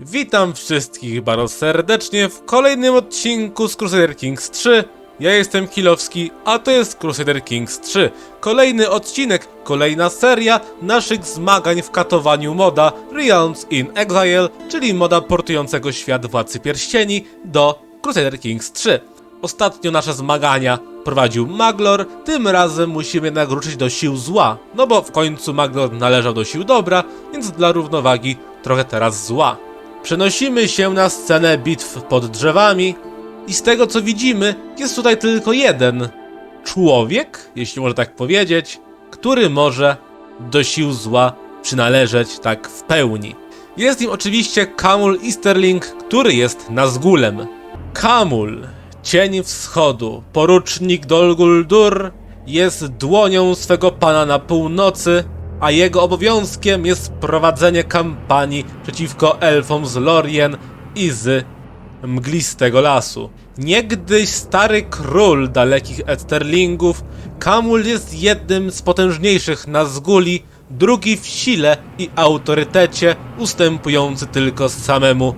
Witam wszystkich bardzo serdecznie w kolejnym odcinku z Crusader Kings 3. Ja jestem Kilowski, a to jest Crusader Kings 3. Kolejny odcinek, kolejna seria naszych zmagań w katowaniu moda Realms in Exile, czyli moda portującego świat Władcy Pierścieni do Crusader Kings 3. Ostatnio nasze zmagania prowadził Maglor, tym razem musimy jednak ruszyć do sił zła, no bo w końcu Maglor należał do sił dobra, więc dla równowagi trochę teraz zła. Przenosimy się na scenę bitw pod drzewami i z tego co widzimy, jest tutaj tylko jeden człowiek, jeśli można tak powiedzieć, który może do sił zła przynależeć tak w pełni. Jest nim oczywiście Kamul Easterling, który jest Nazgulem. Kamul, cień wschodu, porucznik Dol Guldur, jest dłonią swego pana na północy, a jego obowiązkiem jest prowadzenie kampanii przeciwko elfom z Lorien i z mglistego lasu. Niegdyś stary król dalekich Esterlingów, Kamul jest jednym z potężniejszych Nazguli, drugi w sile i autorytecie, ustępujący tylko samemu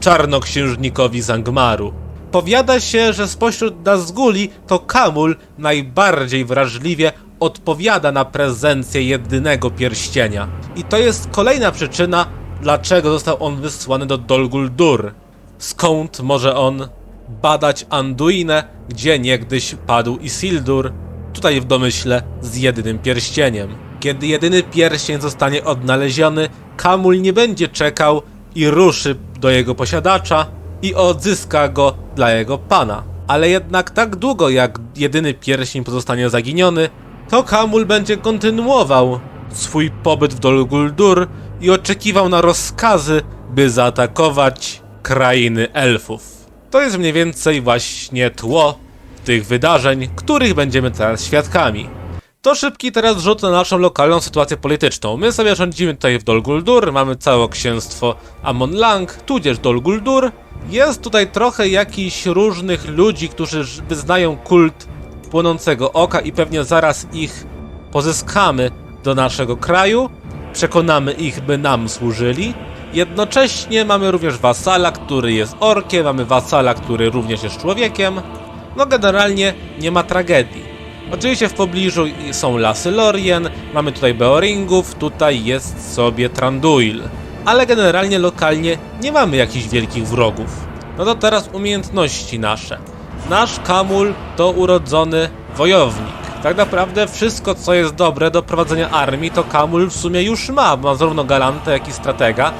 czarnoksiężnikowi Zangmaru. Powiada się, że spośród Nazguli to Kamul najbardziej wrażliwie odpowiada na prezencję jedynego pierścienia. I to jest kolejna przyczyna, dlaczego został on wysłany do Dol Guldur. Skąd może on badać Anduinę, gdzie niegdyś padł Isildur, tutaj w domyśle z jedynym pierścieniem. Kiedy jedyny pierścień zostanie odnaleziony, Kamul nie będzie czekał i ruszy do jego posiadacza i odzyska go dla jego pana. Ale jednak tak długo jak jedyny pierścień pozostanie zaginiony, to Kamul będzie kontynuował swój pobyt w Dol Guldur i oczekiwał na rozkazy, by zaatakować krainy elfów. To jest mniej więcej właśnie tło tych wydarzeń, których będziemy teraz świadkami. To szybki teraz rzut na naszą lokalną sytuację polityczną. My sobie rządzimy tutaj w Dol Guldur, mamy całe księstwo Amon Lang, tudzież Dol Guldur. Jest tutaj trochę jakichś różnych ludzi, którzy wyznają kult płonącego oka i pewnie zaraz ich pozyskamy do naszego kraju. Przekonamy ich, by nam służyli. Jednocześnie mamy również wasala, który jest orkiem, mamy wasala, który również jest człowiekiem. No generalnie nie ma tragedii. Oczywiście w pobliżu są lasy Lorien, mamy tutaj Beoringów, tutaj jest sobie Tranduil. Ale generalnie lokalnie nie mamy jakichś wielkich wrogów. No to teraz umiejętności nasze. Nasz Kamul to urodzony wojownik. Tak naprawdę wszystko, co jest dobre do prowadzenia armii, to Kamul w sumie już ma. Ma zarówno galantę, jak i stratega.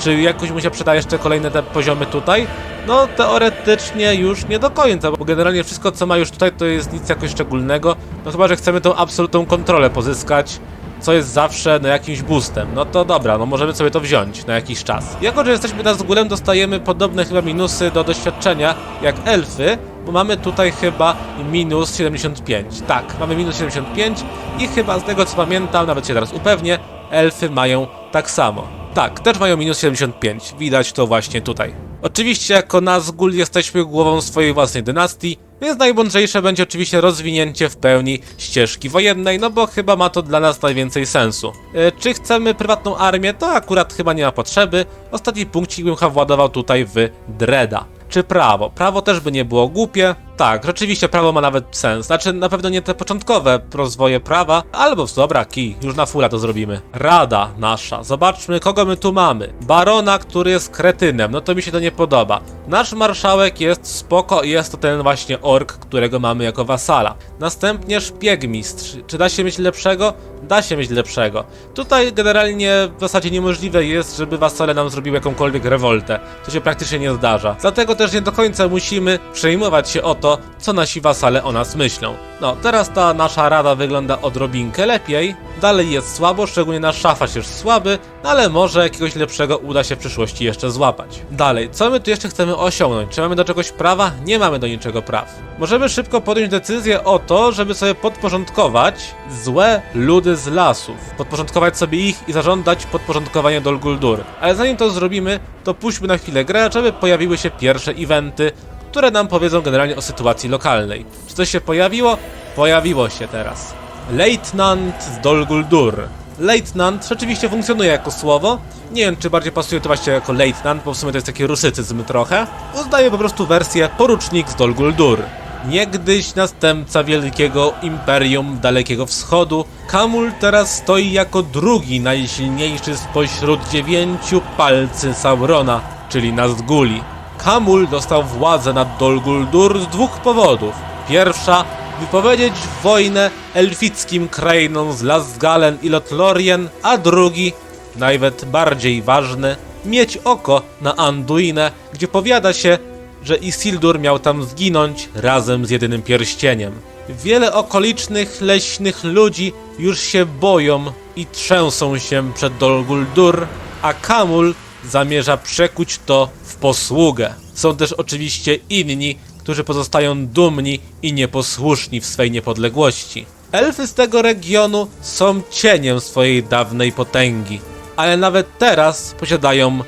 Czy jakoś mu się przyda jeszcze kolejne te poziomy tutaj? No teoretycznie już nie do końca, bo generalnie wszystko, co ma już tutaj, to jest nic jakoś szczególnego. No chyba, że chcemy tą absolutną kontrolę pozyskać co jest zawsze no, jakimś boostem. No to dobra, no możemy sobie to wziąć na jakiś czas. Jako, że jesteśmy na górem, dostajemy podobne chyba minusy do doświadczenia jak elfy, bo mamy tutaj chyba minus 75. Tak, mamy minus 75 i chyba z tego co pamiętam, nawet się teraz upewnię, elfy mają tak samo. Tak, też mają minus 75. Widać to właśnie tutaj. Oczywiście jako Nazgul jesteśmy głową swojej własnej dynastii, więc najmądrzejsze będzie oczywiście rozwinięcie w pełni ścieżki wojennej, no bo chyba ma to dla nas najwięcej sensu. E, czy chcemy prywatną armię? To akurat chyba nie ma potrzeby. Ostatni punkcik bym chyba władował tutaj w Dreda. Czy prawo? Prawo też by nie było głupie. Tak, rzeczywiście prawo ma nawet sens. Znaczy, na pewno nie te początkowe rozwoje prawa, albo dobra, kij, już na fula to zrobimy. Rada nasza. Zobaczmy, kogo my tu mamy. Barona, który jest kretynem, no to mi się to nie podoba. Nasz marszałek jest spoko i jest to ten właśnie ork, którego mamy jako wasala. Następnie szpiegmistrz. Czy da się mieć lepszego? Da się mieć lepszego. Tutaj generalnie w zasadzie niemożliwe jest, żeby wasale nam zrobiły jakąkolwiek rewoltę. To się praktycznie nie zdarza. Dlatego też nie do końca musimy przejmować się o to, co nasi wasale o nas myślą. No, teraz ta nasza rada wygląda odrobinkę lepiej. Dalej jest słabo, szczególnie nasz szafarz jest słaby, no ale może jakiegoś lepszego uda się w przyszłości jeszcze złapać. Dalej, co my tu jeszcze chcemy osiągnąć? Czy mamy do czegoś prawa? Nie mamy do niczego praw. Możemy szybko podjąć decyzję o to, żeby sobie podporządkować złe ludy z lasów. Podporządkować sobie ich i zażądać podporządkowania Dol Guldur. Ale zanim to zrobimy, to puśćmy na chwilę grę, żeby pojawiły się pierwsze eventy, które nam powiedzą generalnie o sytuacji lokalnej. Czy coś się pojawiło? Pojawiło się teraz. Leitnant z Dol Guldur. Leitnant rzeczywiście funkcjonuje jako słowo. Nie wiem, czy bardziej pasuje to właśnie jako leitnant, bo w sumie to jest taki rusycyzm trochę. Uznaję po prostu wersję porucznik z Dol Guldur. Niegdyś następca wielkiego imperium Dalekiego Wschodu, Kamul teraz stoi jako drugi najsilniejszy spośród dziewięciu palcy Saurona, czyli Nazguli. Kamul dostał władzę nad Dol Guldur z dwóch powodów. Pierwsza, wypowiedzieć wojnę elfickim krainom z Lasgalen i Lothlorien, a drugi, nawet bardziej ważny, mieć oko na Anduinę, gdzie powiada się, że Isildur miał tam zginąć razem z jedynym pierścieniem. Wiele okolicznych leśnych ludzi już się boją i trzęsą się przed Dol Guldur, a Kamul zamierza przekuć to w posługę. Są też oczywiście inni, którzy pozostają dumni i nieposłuszni w swej niepodległości. Elfy z tego regionu są cieniem swojej dawnej potęgi, ale nawet teraz posiadają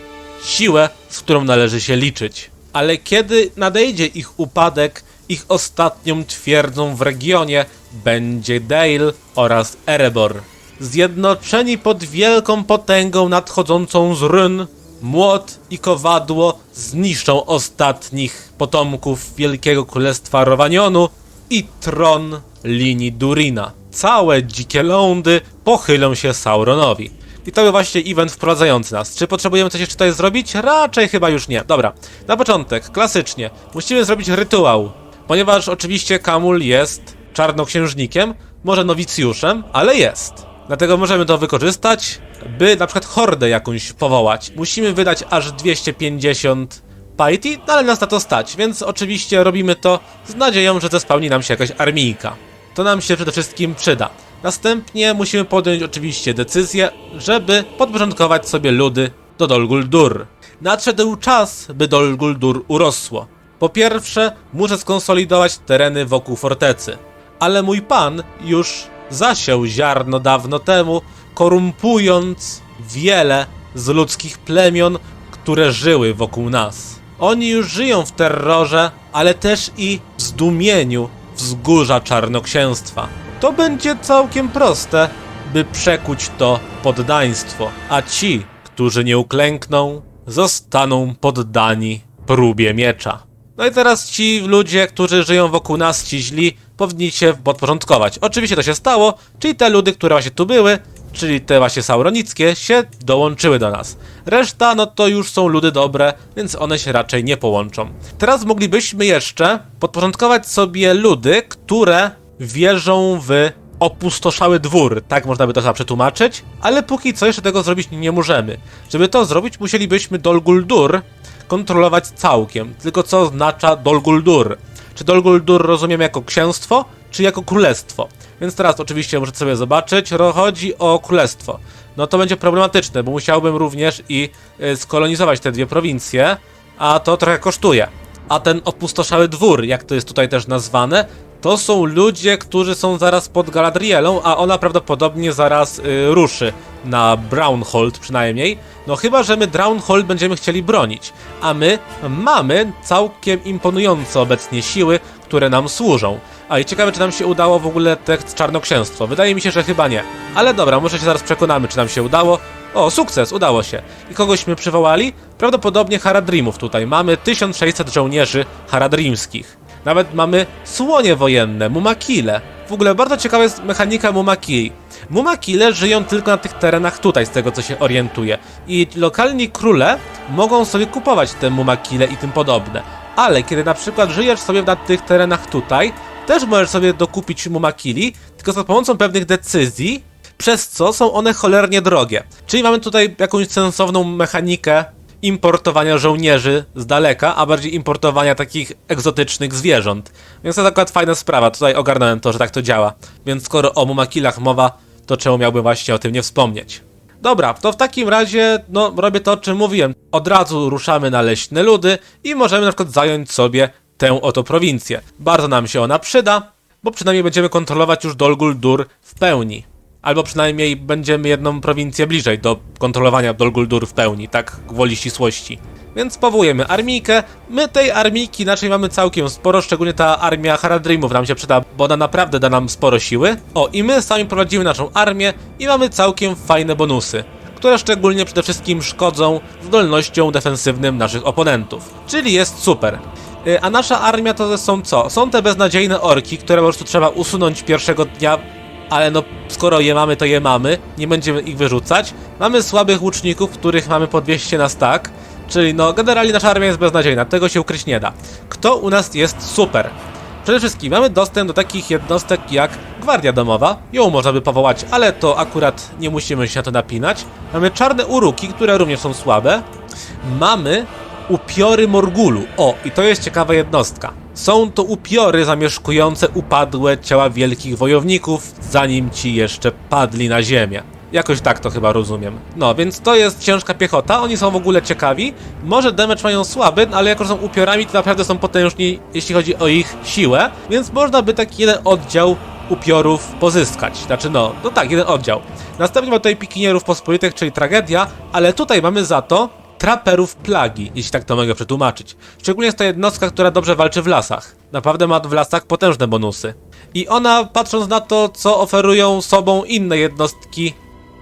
siłę, z którą należy się liczyć. Ale kiedy nadejdzie ich upadek, ich ostatnią twierdzą w regionie będzie Dale oraz Erebor. Zjednoczeni pod wielką potęgą nadchodzącą z run, młot i kowadło zniszczą ostatnich potomków Wielkiego Królestwa Rowanionu i tron linii Durina. Całe dzikie lądy pochylą się Sauronowi. I to był właśnie event wprowadzający nas. Czy potrzebujemy coś jeszcze tutaj zrobić? Raczej chyba już nie. Dobra, na początek, klasycznie, musimy zrobić rytuał. Ponieważ oczywiście Kamul jest czarnoksiężnikiem, może nowicjuszem, ale jest. Dlatego możemy to wykorzystać, by na przykład hordę jakąś powołać. Musimy wydać aż 250 piety, no ale nas na to stać, więc oczywiście robimy to z nadzieją, że zespełni nam się jakaś armijka. To nam się przede wszystkim przyda. Następnie musimy podjąć oczywiście decyzję, żeby podporządkować sobie ludy do Dol Guldur. Nadszedł czas, by Dol Guldur urosło. Po pierwsze, muszę skonsolidować tereny wokół fortecy. Ale mój pan już zasiał ziarno dawno temu, korumpując wiele z ludzkich plemion, które żyły wokół nas. Oni już żyją w terrorze, ale też i w zdumieniu wzgórza czarnoksięstwa. To będzie całkiem proste, by przekuć to poddaństwo, a ci, którzy nie uklękną, zostaną poddani próbie miecza. No i teraz ci ludzie, którzy żyją wokół nas, ci źli, powinni się podporządkować. Oczywiście to się stało, czyli te ludy, które właśnie tu były, czyli te właśnie sauronickie, się dołączyły do nas. Reszta, no to już są ludy dobre, więc one się raczej nie połączą. Teraz moglibyśmy jeszcze podporządkować sobie ludy, które wierzą w opustoszały dwór, tak można by to chyba przetłumaczyć, ale póki co jeszcze tego zrobić nie możemy. Żeby to zrobić, musielibyśmy Dol Guldur kontrolować całkiem. Tylko co oznacza Dol Guldur? Czy Dol Guldur rozumiem jako księstwo, czy jako królestwo? Więc teraz oczywiście muszę sobie zobaczyć, chodzi o królestwo. No to będzie problematyczne, bo musiałbym również i y, skolonizować te dwie prowincje, a to trochę kosztuje. A ten opustoszały dwór, jak to jest tutaj też nazwane, to są ludzie, którzy są zaraz pod Galadrielą, a ona prawdopodobnie zaraz y, ruszy na Brownhold przynajmniej. No chyba, że my Brownhold będziemy chcieli bronić, a my mamy całkiem imponujące obecnie siły, które nam służą. A i ciekawe, czy nam się udało w ogóle tekst Czarnoksięstwo. Wydaje mi się, że chyba nie. Ale dobra, może się zaraz przekonamy, czy nam się udało. O, sukces, udało się. I kogośmy przywołali? Prawdopodobnie Haradrimów tutaj. Mamy 1600 żołnierzy haradrimskich. Nawet mamy słonie wojenne, mumakile. W ogóle bardzo ciekawa jest mechanika mumakili. Mumakile żyją tylko na tych terenach tutaj, z tego co się orientuję. I lokalni króle mogą sobie kupować te mumakile i tym podobne. Ale kiedy na przykład żyjesz sobie na tych terenach tutaj, też możesz sobie dokupić mumakili, tylko za pomocą pewnych decyzji, przez co są one cholernie drogie. Czyli mamy tutaj jakąś sensowną mechanikę importowania żołnierzy z daleka, a bardziej importowania takich egzotycznych zwierząt. Więc to akurat fajna sprawa, tutaj ogarnąłem to, że tak to działa. Więc skoro o mumakilach mowa, to czemu miałbym właśnie o tym nie wspomnieć? Dobra, to w takim razie, no, robię to, o czym mówiłem. Od razu ruszamy na leśne ludy i możemy na przykład zająć sobie tę oto prowincję. Bardzo nam się ona przyda, bo przynajmniej będziemy kontrolować już Dol Guldur w pełni. Albo przynajmniej będziemy jedną prowincję bliżej do kontrolowania Dol Guldur w pełni, tak gwoli ścisłości. Więc powołujemy armijkę. My tej armijki inaczej mamy całkiem sporo, szczególnie ta armia Haradrimów nam się przyda, bo ona naprawdę da nam sporo siły. O, i my sami prowadzimy naszą armię i mamy całkiem fajne bonusy które szczególnie przede wszystkim szkodzą zdolnościom defensywnym naszych oponentów. Czyli jest super. Y, A nasza armia to są co? Są te beznadziejne orki, które po prostu trzeba usunąć pierwszego dnia, ale no skoro je mamy, to je mamy, nie będziemy ich wyrzucać. Mamy słabych łuczników, których mamy po 200 na stack, czyli no generalnie nasza armia jest beznadziejna, tego się ukryć nie da. Kto u nas jest super? Przede wszystkim mamy dostęp do takich jednostek jak Gwardia Domowa. Ją można by powołać, ale to akurat nie musimy się na to napinać. Mamy czarne uruki, które również są słabe. Mamy upiory Morgulu. O, i to jest ciekawa jednostka. Są to upiory zamieszkujące upadłe ciała wielkich wojowników, zanim ci jeszcze padli na ziemię. Jakoś tak to chyba rozumiem. No, więc to jest ciężka piechota, oni są w ogóle ciekawi. Może damage mają słaby, ale jako że są upiorami, to naprawdę są potężni, jeśli chodzi o ich siłę, więc można by taki jeden oddział upiorów pozyskać. Znaczy no, no tak, jeden oddział. Następnie mamy tutaj pikinierów pospolitych, czyli tragedia, ale tutaj mamy za to traperów plagi, jeśli tak to mogę przetłumaczyć. Szczególnie jest to jednostka, która dobrze walczy w lasach. Naprawdę ma w lasach potężne bonusy. I ona, patrząc na to, co oferują sobą inne jednostki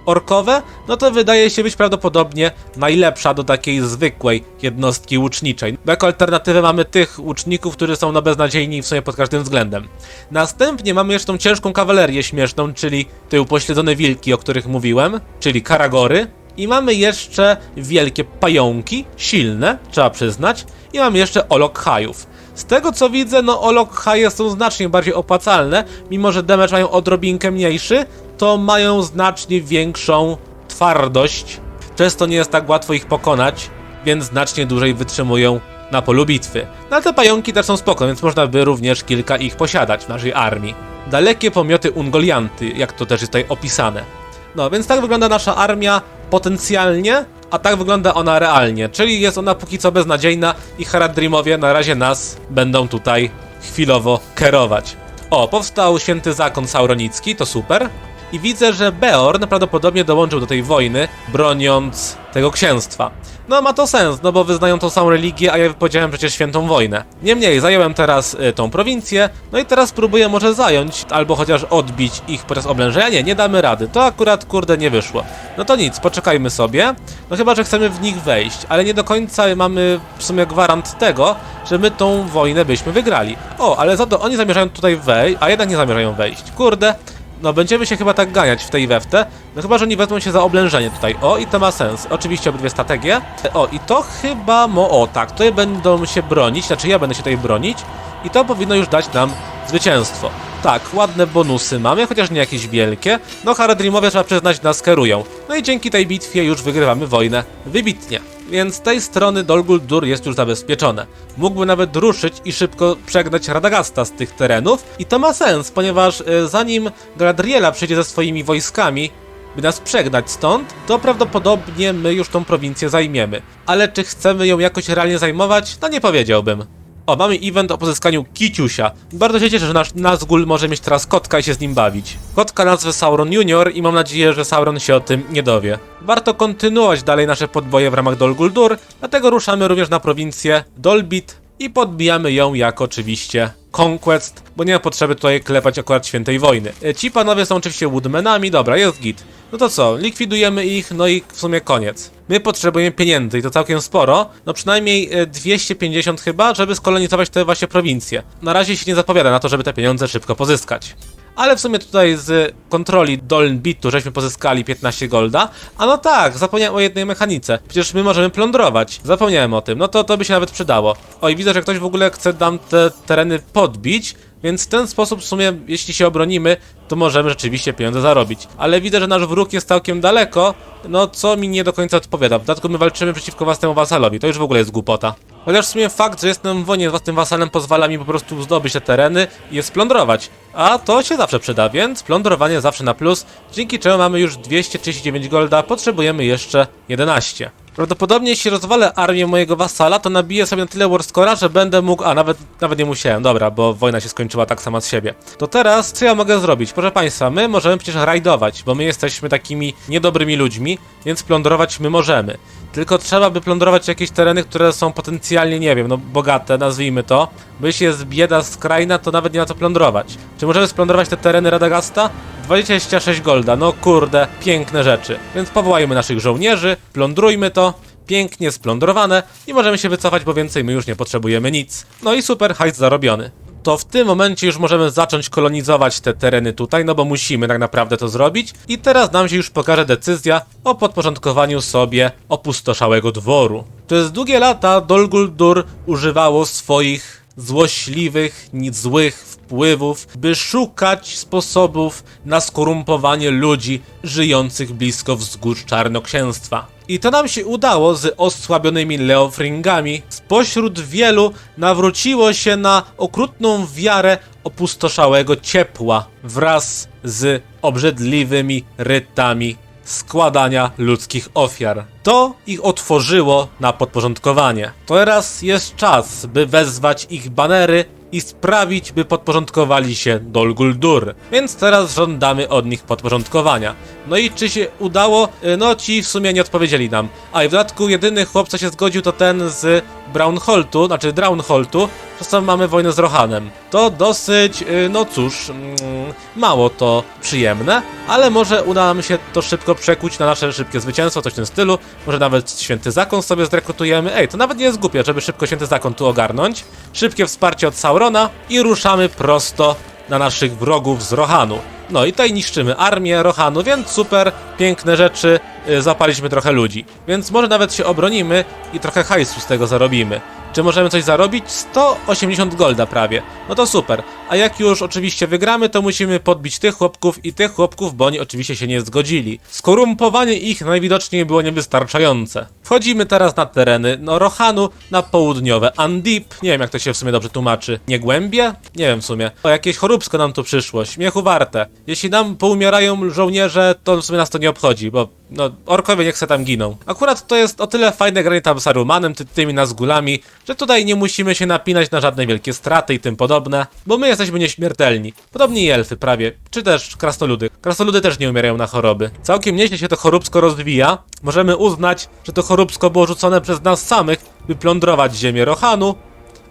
orkowe, no to wydaje się być prawdopodobnie najlepsza do takiej zwykłej jednostki łuczniczej. Bo jako alternatywę mamy tych łuczników, którzy są no beznadziejni w sumie pod każdym względem. Następnie mamy jeszcze tą ciężką kawalerię śmieszną, czyli te upośledzone wilki, o których mówiłem, czyli karagory. I mamy jeszcze wielkie pająki, silne, trzeba przyznać. I mamy jeszcze olokhajów. Z tego co widzę, no olokhaje są znacznie bardziej opłacalne, mimo że damage mają odrobinkę mniejszy, to mają znacznie większą twardość. Często nie jest tak łatwo ich pokonać, więc znacznie dłużej wytrzymują na polu bitwy. No ale te pająki też są spoko, więc można by również kilka ich posiadać w naszej armii. Dalekie pomioty Ungolianty, jak to też jest tutaj opisane. No, więc tak wygląda nasza armia potencjalnie, a tak wygląda ona realnie, czyli jest ona póki co beznadziejna i Haradrimowie na razie nas będą tutaj chwilowo kierować. O, powstał święty zakon sauronicki, to super. I widzę, że Beorn prawdopodobnie dołączył do tej wojny, broniąc tego księstwa. No ma to sens, no bo wyznają tą samą religię, a ja wypowiedziałem przecież świętą wojnę. Niemniej, zająłem teraz y, tą prowincję, no i teraz próbuję może zająć, albo chociaż odbić ich podczas oblężenia. Nie, damy rady, to akurat kurde nie wyszło. No to nic, poczekajmy sobie, no chyba, że chcemy w nich wejść, ale nie do końca mamy w sumie gwarant tego, że my tą wojnę byśmy wygrali. O, ale za to oni zamierzają tutaj wejść, a jednak nie zamierzają wejść. Kurde, no będziemy się chyba tak ganiać w tej weftę. No chyba, że oni wezmą się za oblężenie tutaj. O, i to ma sens. Oczywiście obydwie strategie. O, i to chyba mo... O, tak, tutaj będą się bronić, znaczy ja będę się tutaj bronić. I to powinno już dać nam zwycięstwo. Tak, ładne bonusy mamy, chociaż nie jakieś wielkie. No Haradrimowie trzeba przyznać nas kierują. No i dzięki tej bitwie już wygrywamy wojnę wybitnie. Więc z tej strony Dol Guldur jest już zabezpieczone. Mógłby nawet ruszyć i szybko przegnać Radagasta z tych terenów. I to ma sens, ponieważ e, zanim Galadriela przyjdzie ze swoimi wojskami, by nas przegnać stąd, to prawdopodobnie my już tą prowincję zajmiemy. Ale czy chcemy ją jakoś realnie zajmować? No nie powiedziałbym. O, mamy event o pozyskaniu Kiciusia. Bardzo się cieszę, że nasz Nazgul może mieć teraz kotka i się z nim bawić. Kotka nazwę Sauron Junior i mam nadzieję, że Sauron się o tym nie dowie. Warto kontynuować dalej nasze podboje w ramach Dol Guldur, dlatego ruszamy również na prowincję Dolbit i podbijamy ją jak oczywiście Conquest, bo nie ma potrzeby tutaj klepać akurat świętej wojny. E, Ci panowie są oczywiście Woodmanami, dobra, jest git. No to co, likwidujemy ich, no i w sumie koniec. My potrzebujemy pieniędzy i to całkiem sporo, no przynajmniej e, 250 chyba, żeby skolonizować te właśnie prowincje. Na razie się nie zapowiada na to, żeby te pieniądze szybko pozyskać. Ale w sumie tutaj z kontroli Dolnbitu żeśmy pozyskali 15 golda. A no tak, zapomniałem o jednej mechanice. Przecież my możemy plądrować. Zapomniałem o tym. No to to by się nawet przydało. Oj, widzę, że ktoś w ogóle chce nam te tereny podbić. Więc w ten sposób w sumie, jeśli się obronimy, to możemy rzeczywiście pieniądze zarobić. Ale widzę, że nasz wróg jest całkiem daleko, no co mi nie do końca odpowiada. W dodatku my walczymy przeciwko własnemu wasalowi, to już w ogóle jest głupota. Chociaż w sumie fakt, że jestem w wojnie z własnym wasalem pozwala mi po prostu zdobyć te tereny i je splądrować. A to się zawsze przyda, więc plądrowanie zawsze na plus, dzięki czemu mamy już 239 golda, potrzebujemy jeszcze 11. Prawdopodobnie jeśli rozwalę armię mojego wasala, to nabiję sobie na tyle warscora, że będę mógł... A, nawet, nawet nie musiałem, dobra, bo wojna się skończyła tak sama z siebie. To teraz, co ja mogę zrobić? Proszę państwa, my możemy przecież rajdować, bo my jesteśmy takimi niedobrymi ludźmi, więc plądrować my możemy. Tylko trzeba by plądrować jakieś tereny, które są potencjalnie, nie wiem, no bogate, nazwijmy to. Bo jeśli jest bieda skrajna, to nawet nie ma co plądrować. Czy możemy splądrować te tereny Radagasta? 26 golda, no kurde, piękne rzeczy. Więc powołajmy naszych żołnierzy, plądrujmy to, pięknie splądrowane i możemy się wycofać, bo więcej my już nie potrzebujemy nic. No i super, hajs zarobiony. To w tym momencie już możemy zacząć kolonizować te tereny tutaj, no bo musimy tak naprawdę to zrobić. I teraz nam się już pokaże decyzja o podporządkowaniu sobie opustoszałego dworu. Przez długie lata Dol Guldur używało swoich złośliwych, nic złych wpływów, by szukać sposobów na skorumpowanie ludzi żyjących blisko wzgórz Czarnoksięstwa. I to nam się udało z osłabionymi Leofringami. Spośród wielu nawróciło się na okrutną wiarę opustoszałego ciepła wraz z obrzydliwymi rytami składania ludzkich ofiar. To ich otworzyło na podporządkowanie. Teraz jest czas, by wezwać ich banery i sprawić, by podporządkowali się Dol Guldur. Więc teraz żądamy od nich podporządkowania. No i czy się udało? Y, No ci w sumie nie odpowiedzieli nam. A i w dodatku jedyny chłop, co się zgodził, to ten z Brownholtu, znaczy Drownholtu. Czasem mamy wojnę z Rohanem. To dosyć, y, no cóż, mm, mało to przyjemne, ale może uda nam się to szybko przekuć na nasze szybkie zwycięstwo, coś w tym stylu. Może nawet święty zakon sobie zrekrutujemy. Ej, to nawet nie jest głupie, żeby szybko święty zakon tu ogarnąć. Szybkie wsparcie od Saurona i ruszamy prosto na naszych wrogów z Rohanu. No i tutaj niszczymy armię Rohanu, więc super, piękne rzeczy, yy, zapaliśmy trochę ludzi. Więc może nawet się obronimy i trochę hajsu z tego zarobimy. Czy możemy coś zarobić? 180 golda prawie. No to super. A jak już oczywiście wygramy, to musimy podbić tych chłopków i tych chłopków, bo oni oczywiście się nie zgodzili. Skorumpowanie ich najwidoczniej było niewystarczające. Wchodzimy teraz na tereny no Rohanu, na południowe Andip. Nie wiem jak to się w sumie dobrze tłumaczy. Nie głębie? Nie wiem w sumie. O jakieś choróbsko nam tu przyszło. Śmiechu warte. Jeśli nam poumierają żołnierze, to w sumie nas to nie obchodzi, bo no, orkowie niech se tam giną. Akurat to jest o tyle fajne granie tam z Sarumanem, ty, tymi Nazgulami, że tutaj nie musimy się napinać na żadne wielkie straty i tym podobne, bo my jesteśmy nieśmiertelni. Podobnie i elfy prawie, czy też krasnoludy. Krasnoludy też nie umierają na choroby. Całkiem nieźle się to choróbsko rozwija. Możemy uznać, że to choróbsko było rzucone przez nas samych, by plądrować ziemię Rohanu,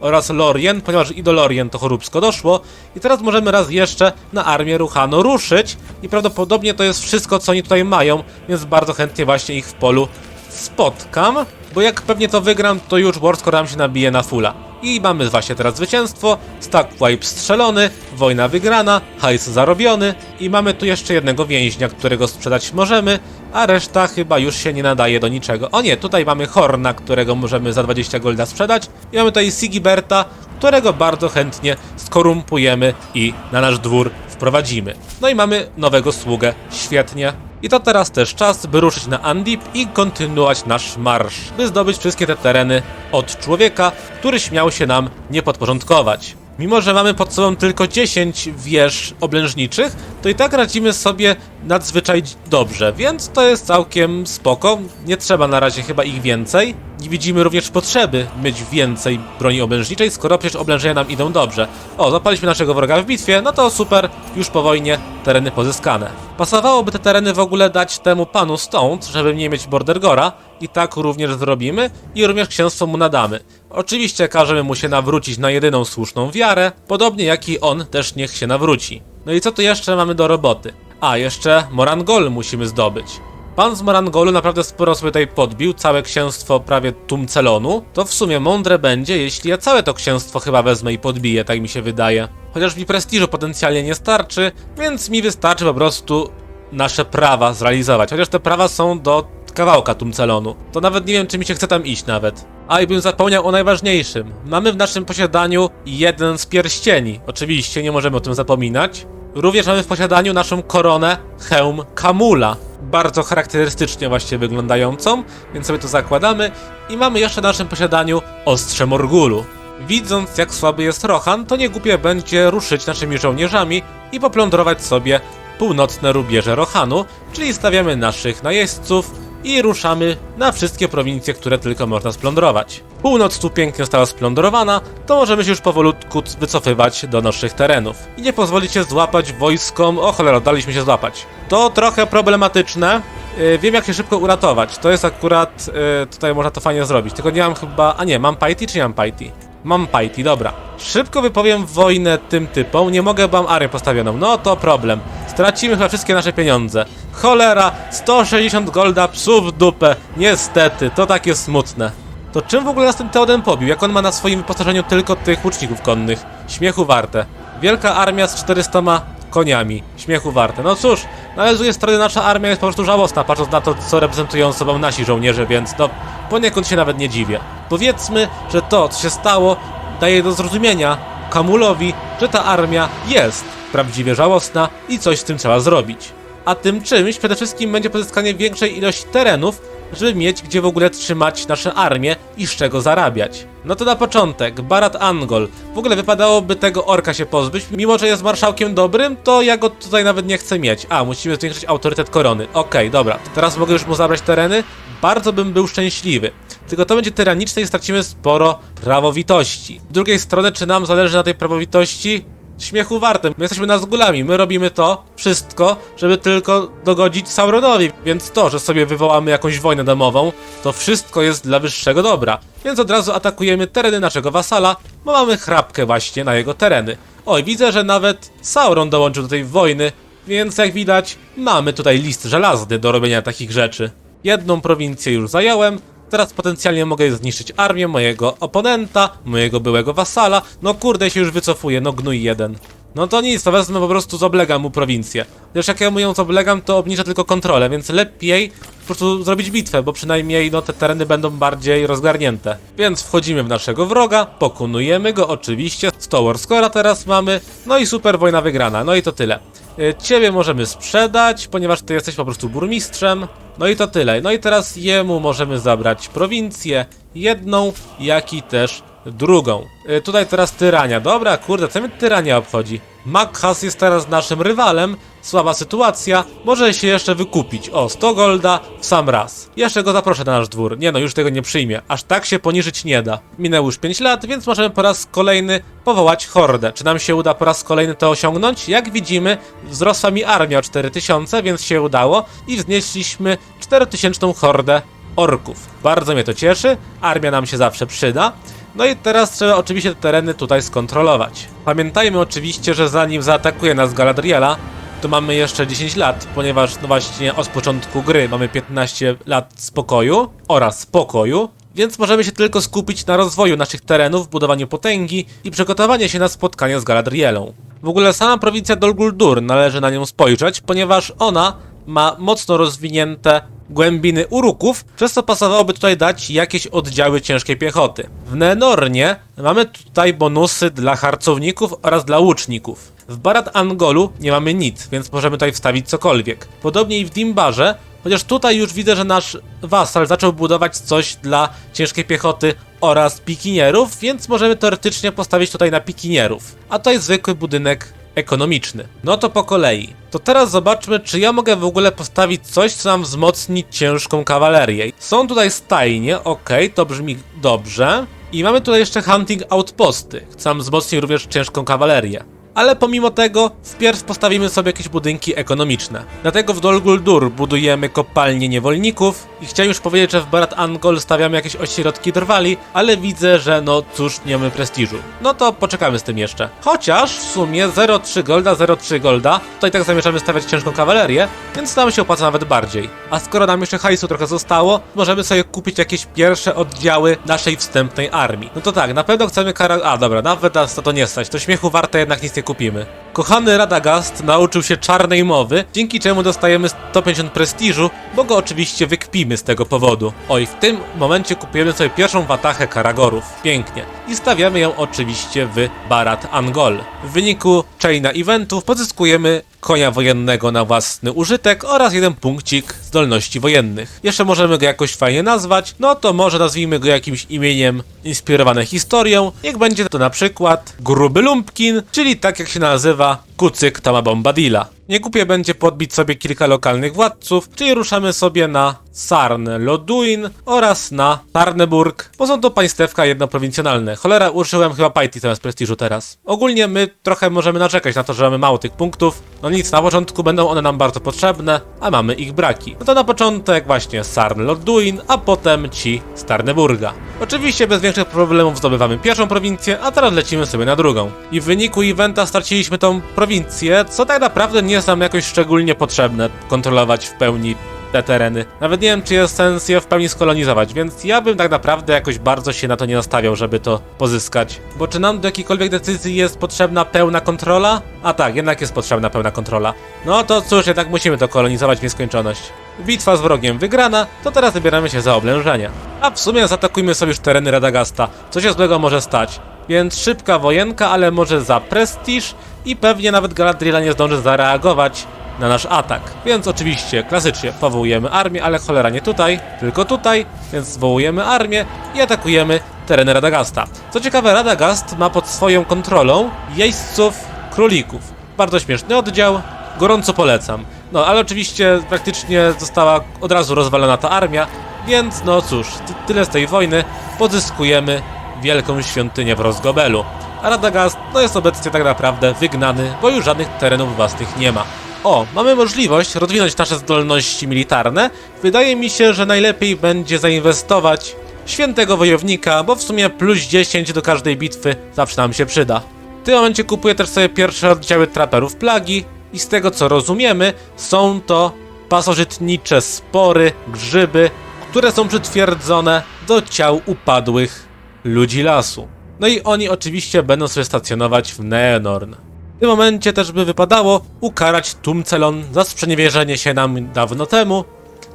oraz Lorien, ponieważ i do Lorien to choróbsko doszło. I teraz możemy raz jeszcze na armię Ruchano ruszyć i prawdopodobnie to jest wszystko, co oni tutaj mają, więc bardzo chętnie właśnie ich w polu spotkam, bo jak pewnie to wygram, to już Warscore nam się nabije na fulla. I mamy właśnie teraz zwycięstwo, stack wipe strzelony, wojna wygrana, hajs zarobiony i mamy tu jeszcze jednego więźnia, którego sprzedać możemy, a reszta chyba już się nie nadaje do niczego. O nie, tutaj mamy Horna, którego możemy za 20 golda sprzedać i mamy tutaj Sigiberta, którego bardzo chętnie skorumpujemy i na nasz dwór wprowadzimy. No i mamy nowego sługę, świetnie. I to teraz też czas, by ruszyć na Andip i kontynuować nasz marsz, by zdobyć wszystkie te tereny od człowieka, który śmiał się nam nie podporządkować. Mimo, że mamy pod sobą tylko 10 wież oblężniczych, to i tak radzimy sobie nadzwyczaj dobrze, więc to jest całkiem spoko. Nie trzeba na razie chyba ich więcej. Nie widzimy również potrzeby mieć więcej broni oblężniczej, skoro przecież oblężenia nam idą dobrze. O, zapaliśmy naszego wroga w bitwie, no to super, już po wojnie tereny pozyskane. Pasowałoby te tereny w ogóle dać temu panu stąd, żeby nie mieć Bordergora, i tak również zrobimy i również księstwo mu nadamy. Oczywiście każemy mu się nawrócić na jedyną słuszną wiarę, podobnie jak i on też niech się nawróci. No i co tu jeszcze mamy do roboty? A, jeszcze Morangol musimy zdobyć. Pan z Morangolu naprawdę sporo sobie tutaj podbił, całe księstwo prawie Tumcelonu. To w sumie mądre będzie, jeśli ja całe to księstwo chyba wezmę i podbiję, tak mi się wydaje. Chociaż mi prestiżu potencjalnie nie starczy, więc mi wystarczy po prostu nasze prawa zrealizować. Chociaż te prawa są do kawałka Tumcelonu. To nawet nie wiem, czy mi się chce tam iść nawet. A i bym zapomniał o najważniejszym. Mamy w naszym posiadaniu jeden z pierścieni. Oczywiście, nie możemy o tym zapominać. Również mamy w posiadaniu naszą koronę hełm Kamula. Bardzo charakterystycznie właśnie wyglądającą, więc sobie to zakładamy. I mamy jeszcze w naszym posiadaniu ostrze Morgulu. Widząc jak słaby jest Rohan, to nie głupie będzie ruszyć naszymi żołnierzami i poplądrować sobie północne rubieże Rohanu, czyli stawiamy naszych najeźdźców i ruszamy na wszystkie prowincje, które tylko można splądrować. Północ tu pięknie została splądrowana, to możemy się już powolutku wycofywać do naszych terenów. I nie pozwolić się złapać wojskom, o cholera, daliśmy się złapać. To trochę problematyczne, Yy, wiem jak się szybko uratować. To jest akurat, yy, tutaj można to fajnie zrobić. Tylko nie mam chyba, a nie, mam Paiti czy nie mam Paiti? Mam Paiti, dobra. Szybko wypowiem wojnę tym typom, nie mogę, mam armię postawioną. No to problem. Stracimy chyba wszystkie nasze pieniądze. Cholera, 160 golda, psów w dupę. Niestety, to takie smutne. To czym w ogóle nas ten Teoden pobił? Jak on ma na swoim wyposażeniu tylko tych łuczników konnych? Śmiechu warte. Wielka armia z 400 koniami. Śmiechu warte. No cóż, no ale z drugiej strony nasza armia jest po prostu żałosna, patrząc na to, co reprezentują sobą nasi żołnierze, więc no poniekąd się nawet nie dziwię. Powiedzmy, że to, co się stało, daje do zrozumienia Kamulowi, że ta armia jest prawdziwie żałosna i coś z tym trzeba zrobić. A tym czymś przede wszystkim będzie pozyskanie większej ilości terenów, żeby mieć gdzie w ogóle trzymać nasze armię i z czego zarabiać. No to na początek, Barat Angol. W ogóle wypadałoby tego orka się pozbyć, mimo że jest marszałkiem dobrym, to ja go tutaj nawet nie chcę mieć. A, musimy zwiększyć autorytet korony. Okej, dobra, teraz mogę już mu zabrać tereny? Bardzo bym był szczęśliwy. Tylko to będzie tyraniczne i stracimy sporo prawowitości. Z drugiej strony, czy nam zależy na tej prawowitości? Śmiechu warte. My jesteśmy Nazgulami, my robimy to wszystko, żeby tylko dogodzić Sauronowi, więc to, że sobie wywołamy jakąś wojnę domową, to wszystko jest dla wyższego dobra. Więc od razu atakujemy tereny naszego wasala, bo mamy chrapkę właśnie na jego tereny. Oj, widzę, że nawet Sauron dołączył do tej wojny, więc jak widać, mamy tutaj list żelazny do robienia takich rzeczy. Jedną prowincję już zająłem, Teraz potencjalnie mogę zniszczyć armię mojego oponenta, mojego byłego wasala. No kurde, się już wycofuje, no gnój jeden. No to nic, to wezmę po prostu zoblegam mu prowincję. Chociaż jak ja mu ją zoblegam, to obniżę tylko kontrolę, więc lepiej po prostu zrobić bitwę, bo przynajmniej no te tereny będą bardziej rozgarnięte. Więc wchodzimy w naszego wroga, pokonujemy go oczywiście, 100 warscora teraz mamy, no i super wojna wygrana, no i to tyle. Y, Ciebie możemy sprzedać, ponieważ ty jesteś po prostu burmistrzem. No i to tyle. No i teraz jemu możemy zabrać prowincję, jedną, jak i też drugą. Y, Tutaj teraz tyrania. Dobra, kurde, co mnie tyrania obchodzi? Makhas jest teraz naszym rywalem, słaba sytuacja, może się jeszcze wykupić. O, 100 golda w sam raz. Jeszcze go zaproszę na nasz dwór. Nie no, już tego nie przyjmie. Aż tak się poniżyć nie da. Minęło już 5 lat, więc możemy po raz kolejny powołać hordę. Czy nam się uda po raz kolejny to osiągnąć? Jak widzimy, wzrosła mi armia o 4000, więc się udało i wznieśliśmy 4000 hordę orków. Bardzo mnie to cieszy, armia nam się zawsze przyda. No i teraz trzeba oczywiście te tereny tutaj skontrolować. Pamiętajmy oczywiście, że zanim zaatakuje nas Galadriela, to mamy jeszcze 10 lat, ponieważ no właśnie od początku gry mamy 15 lat spokoju oraz spokoju, więc możemy się tylko skupić na rozwoju naszych terenów, budowaniu potęgi i przygotowaniu się na spotkanie z Galadrielą. W ogóle sama prowincja Dol Guldur należy na nią spojrzeć, ponieważ ona ma mocno rozwinięte głębiny uruków, przez co pasowałoby tutaj dać jakieś oddziały ciężkiej piechoty. W Nenornie mamy tutaj bonusy dla harcowników oraz dla łuczników. W Barat Angolu nie mamy nic, więc możemy tutaj wstawić cokolwiek. Podobnie i w Dimbarze, chociaż tutaj już widzę, że nasz wasal zaczął budować coś dla ciężkiej piechoty oraz pikinierów, więc możemy teoretycznie postawić tutaj na pikinierów. A jest zwykły budynek ekonomiczny. No to po kolei. To teraz zobaczmy, czy ja mogę w ogóle postawić coś, co nam wzmocni ciężką kawalerię. Są tutaj stajnie, okej, to brzmi dobrze. I mamy tutaj jeszcze hunting outposty, co nam wzmocni również ciężką kawalerię. Ale pomimo tego, wpierw postawimy sobie jakieś budynki ekonomiczne. Dlatego w Dol Guldur budujemy kopalnie niewolników i chciałem już powiedzieć, że w Barat Angol stawiamy jakieś ośrodki drwali, ale widzę, że no cóż, nie mamy prestiżu. No to poczekamy z tym jeszcze. Chociaż w sumie 0,3 golda, 0,3 golda, tutaj tak zamierzamy stawiać ciężką kawalerię, więc nam się opłaca nawet bardziej. A skoro nam jeszcze hajsu trochę zostało, możemy sobie kupić jakieś pierwsze oddziały naszej wstępnej armii. No to tak, na pewno chcemy kara... A, dobra, nawet nas to nie stać, to śmiechu warte jednak nic nie kupimy. Kochany Radagast nauczył się czarnej mowy, dzięki czemu dostajemy 150 prestiżu, bo go oczywiście wykpimy z tego powodu. Oj, w tym momencie kupujemy sobie pierwszą watachę Karagorów. Pięknie. I stawiamy ją oczywiście w Barat Angol. W wyniku chaina eventów pozyskujemy konia wojennego na własny użytek oraz jeden punkcik zdolności wojennych. Jeszcze możemy go jakoś fajnie nazwać, no to może nazwijmy go jakimś imieniem inspirowane historią. Niech będzie to na przykład Gruby Lumpkin, czyli tak jak się nazywa kucyk Toma Bombadilla. Nie głupie będzie podbić sobie kilka lokalnych władców, czyli ruszamy sobie na Sarn Loduin oraz na Tarneburg, bo są to państewka jednoprowincjonalne. Cholera, użyłem chyba Paiti zamiast prestiżu teraz. Ogólnie my trochę możemy narzekać na to, że mamy mało tych punktów. No nic, na początku będą one nam bardzo potrzebne, a mamy ich braki. No to na początek właśnie Sarn Loduin, a potem ci z Tarneburga. Oczywiście bez większych problemów zdobywamy pierwszą prowincję, a teraz lecimy sobie na drugą. I w wyniku eventa straciliśmy tą prowincję, co tak naprawdę nie nam jakoś szczególnie potrzebne kontrolować w pełni te tereny. Nawet nie wiem, czy jest sens je w pełni skolonizować, więc ja bym tak naprawdę jakoś bardzo się na to nie nastawiał, żeby to pozyskać. Bo czy nam do jakiejkolwiek decyzji jest potrzebna pełna kontrola? A tak, jednak jest potrzebna pełna kontrola. No to cóż, jednak musimy to kolonizować w nieskończoność. Bitwa z wrogiem wygrana, to teraz zabieramy się za oblężenie. A w sumie zaatakujmy sobie już tereny Radagasta. Co się złego może stać? Więc szybka wojenka, ale może za prestiż i pewnie nawet Galadriela nie zdąży zareagować na nasz atak. Więc oczywiście, klasycznie powołujemy armię, ale cholera nie tutaj, tylko tutaj, więc zwołujemy armię i atakujemy tereny Radagasta. Co ciekawe, Radagast ma pod swoją kontrolą jeźdźców królików. Bardzo śmieszny oddział, gorąco polecam. No, ale oczywiście praktycznie została od razu rozwalona ta armia, więc no cóż, ty- tyle z tej wojny, pozyskujemy wielką świątynię w Rozgobelu. A Radagast no jest obecnie tak naprawdę wygnany, bo już żadnych terenów własnych nie ma. O, mamy możliwość rozwinąć nasze zdolności militarne. Wydaje mi się, że najlepiej będzie zainwestować świętego wojownika, bo w sumie plus 10 do każdej bitwy zawsze nam się przyda. W tym momencie kupuję też sobie pierwsze oddziały traperów plagi i z tego co rozumiemy, są to pasożytnicze spory, grzyby, które są przytwierdzone do ciał upadłych ludzi lasu. No i oni oczywiście będą sobie stacjonować w Neenorn. W tym momencie też by wypadało ukarać Tumcelon za sprzeniewierzenie się nam dawno temu,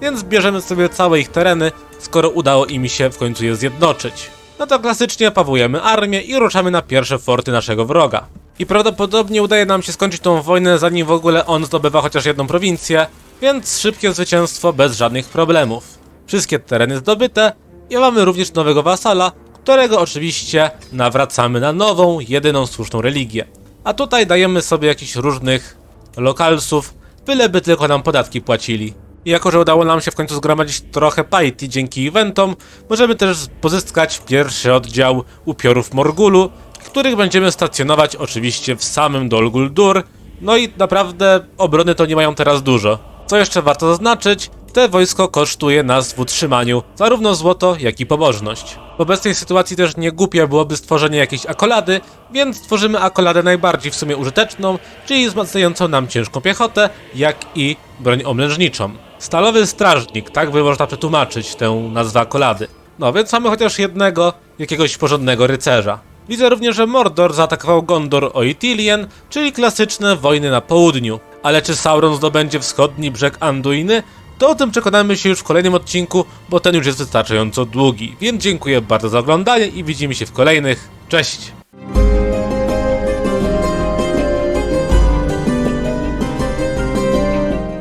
więc bierzemy sobie całe ich tereny, skoro udało im się w końcu je zjednoczyć. No to klasycznie pawujemy armię i ruszamy na pierwsze forty naszego wroga. I prawdopodobnie udaje nam się skończyć tą wojnę, zanim w ogóle on zdobywa chociaż jedną prowincję, więc szybkie zwycięstwo bez żadnych problemów. Wszystkie tereny zdobyte i mamy również nowego wasala, którego oczywiście nawracamy na nową, jedyną słuszną religię. A tutaj dajemy sobie jakichś różnych lokalsów, byleby tylko nam podatki płacili. I jako, że udało nam się w końcu zgromadzić trochę Paiti dzięki eventom, możemy też pozyskać pierwszy oddział upiorów Morgulu, których będziemy stacjonować oczywiście w samym Dol Guldur. No i naprawdę obrony to nie mają teraz dużo. Co jeszcze warto zaznaczyć, te wojsko kosztuje nas w utrzymaniu zarówno złoto, jak i pobożność. W obecnej sytuacji też nie głupie byłoby stworzenie jakiejś akolady, więc tworzymy akoladę najbardziej w sumie użyteczną, czyli wzmacniającą nam ciężką piechotę, jak i broń omlężniczą. Stalowy strażnik, tak by można przetłumaczyć tę nazwę akolady. No więc mamy chociaż jednego, jakiegoś porządnego rycerza. Widzę również, że Mordor zaatakował Gondor o Ithilien, czyli klasyczne wojny na południu. Ale czy Sauron zdobędzie wschodni brzeg Anduiny? To o tym przekonamy się już w kolejnym odcinku, bo ten już jest wystarczająco długi. Więc dziękuję bardzo za oglądanie i widzimy się w kolejnych. Cześć!